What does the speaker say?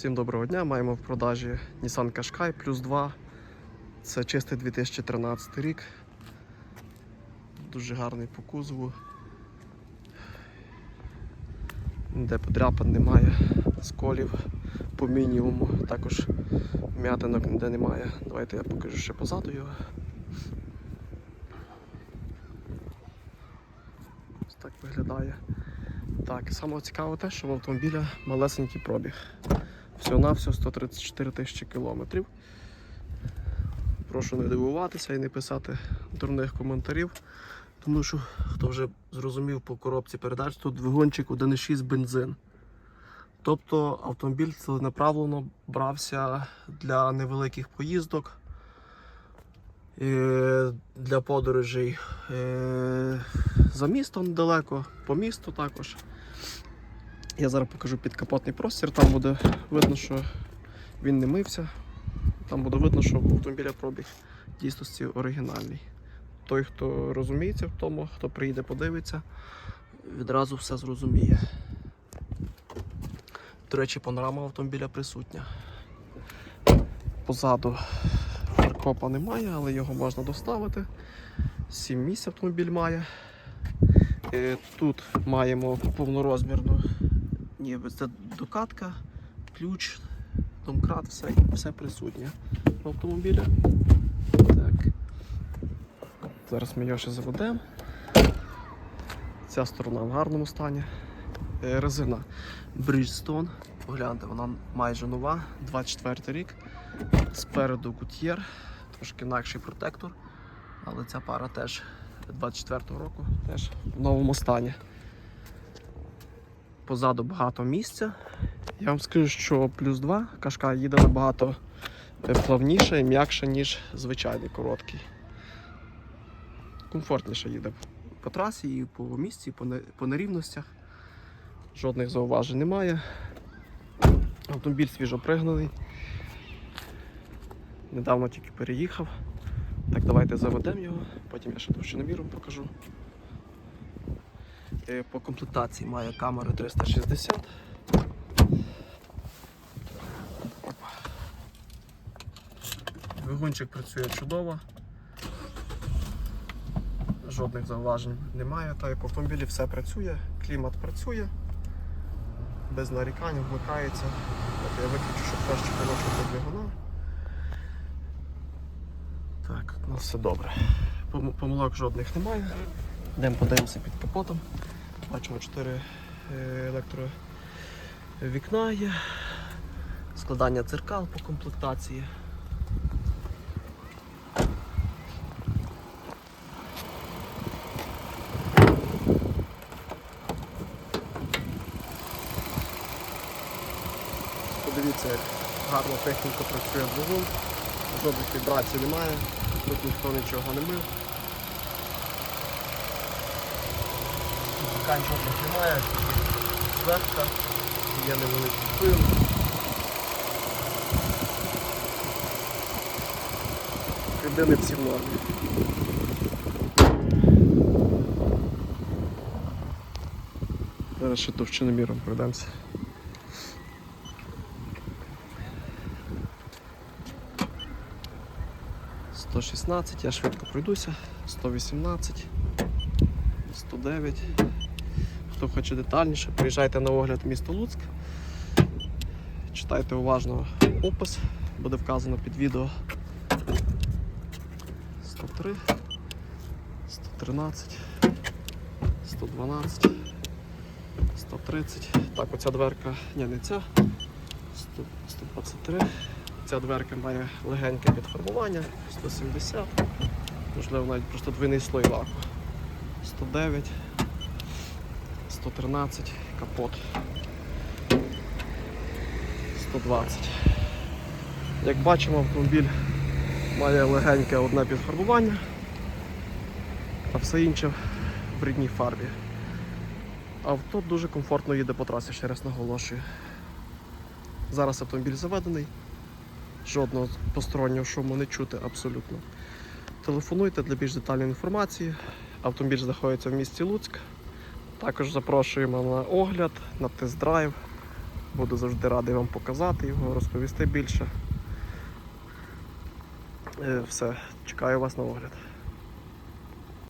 Всім доброго дня. Маємо в продажі Nissan Qashqai плюс 2. Це чистий 2013 рік. Дуже гарний по кузову. Ніде подряпин немає, сколів по мінімуму. Також м'ятинок ніде немає. Давайте я покажу ще позаду його. Ось так виглядає. Так, саме цікаве те, що в автомобіля малесенький пробіг. Всього-навсього 134 тисячі кілометрів. Прошу не дивуватися і не писати дурних коментарів, тому що, хто вже зрозумів по коробці передач, тут двигунчик 1,6 бензин. Тобто автомобіль ціленаправлено брався для невеликих поїздок, е, для подорожей е, за містом далеко, по місту також. Я зараз покажу підкапотний простір, там буде видно, що він не мився. Там буде видно, що автомобіля пробіг дійсності оригінальний. Той, хто розуміється в тому, хто приїде, подивиться, відразу все зрозуміє. До речі, панорама автомобіля присутня. Позаду фаркопа немає, але його можна доставити. 7 місць автомобіль має. Е, Тут маємо повнорозмірну ніби це докатка, ключ, домкрат, все, все присутнє в автомобілі. Так. Зараз ми його ще заведемо. Ця сторона в гарному стані. Е, Резина Bridgestone. Погляньте, вона майже нова, 24 рік. Спереду кут'єр, трошки інакший протектор, але ця пара теж 24-го року, теж в новому стані. Позаду багато місця. Я вам скажу, що плюс 2 кашка їде набагато плавніше і м'якше, ніж звичайний короткий. Комфортніше їде по трасі, і по місці, і по нерівностях. Жодних зауважень немає. Автомобіль свіжо пригнаний. Недавно тільки переїхав. Так, давайте заведемо його, потім я ще товщиноміром покажу. Е, По комплектації має камери 360. Опа. Двигунчик працює чудово. Жодних зауважень немає. Та по автомобілі все працює, клімат працює, без нарікань вмикається. От я виключу, щоб краще було чути двигуна. Так, ну все добре. Помилок жодних немає. Йдемо подивимося під капотом. Бачимо 4 електровікна є. Складання дзеркал по комплектації. Подивіться, як гарно техніка працює двигун. Жодних вібрацій немає, тут ніхто нічого не мив. Ткань жодних немає, зверху є невеликий пил. Рідини всі в нормі. Зараз ще товщиноміром пройдемося. Сто шістнадцять, я швидко пройдуся, 118, 109. Хто хоче детальніше, приїжджайте на огляд місто Луцьк. Читайте уважно опис, буде вказано під відео. 103, 113, 112, 130. Так, оця дверка, ні, не ця. 100, 123. Ця дверка має легеньке підфарбування, 170. Можливо, навіть просто двійний слой лаку. 109. 113 капот 120. Як бачимо, автомобіль має легеньке одне підфарбування, а все інше в рідній фарбі. Авто дуже комфортно їде по трасі, ще раз наголошую. Зараз автомобіль заведений, жодного постороннього шуму не чути абсолютно. Телефонуйте для більш детальної інформації. Автомобіль знаходиться в місті Луцьк. Також запрошуємо на огляд, на тест-драйв. Буду завжди радий вам показати його, розповісти більше. Е, Все, чекаю вас на огляд.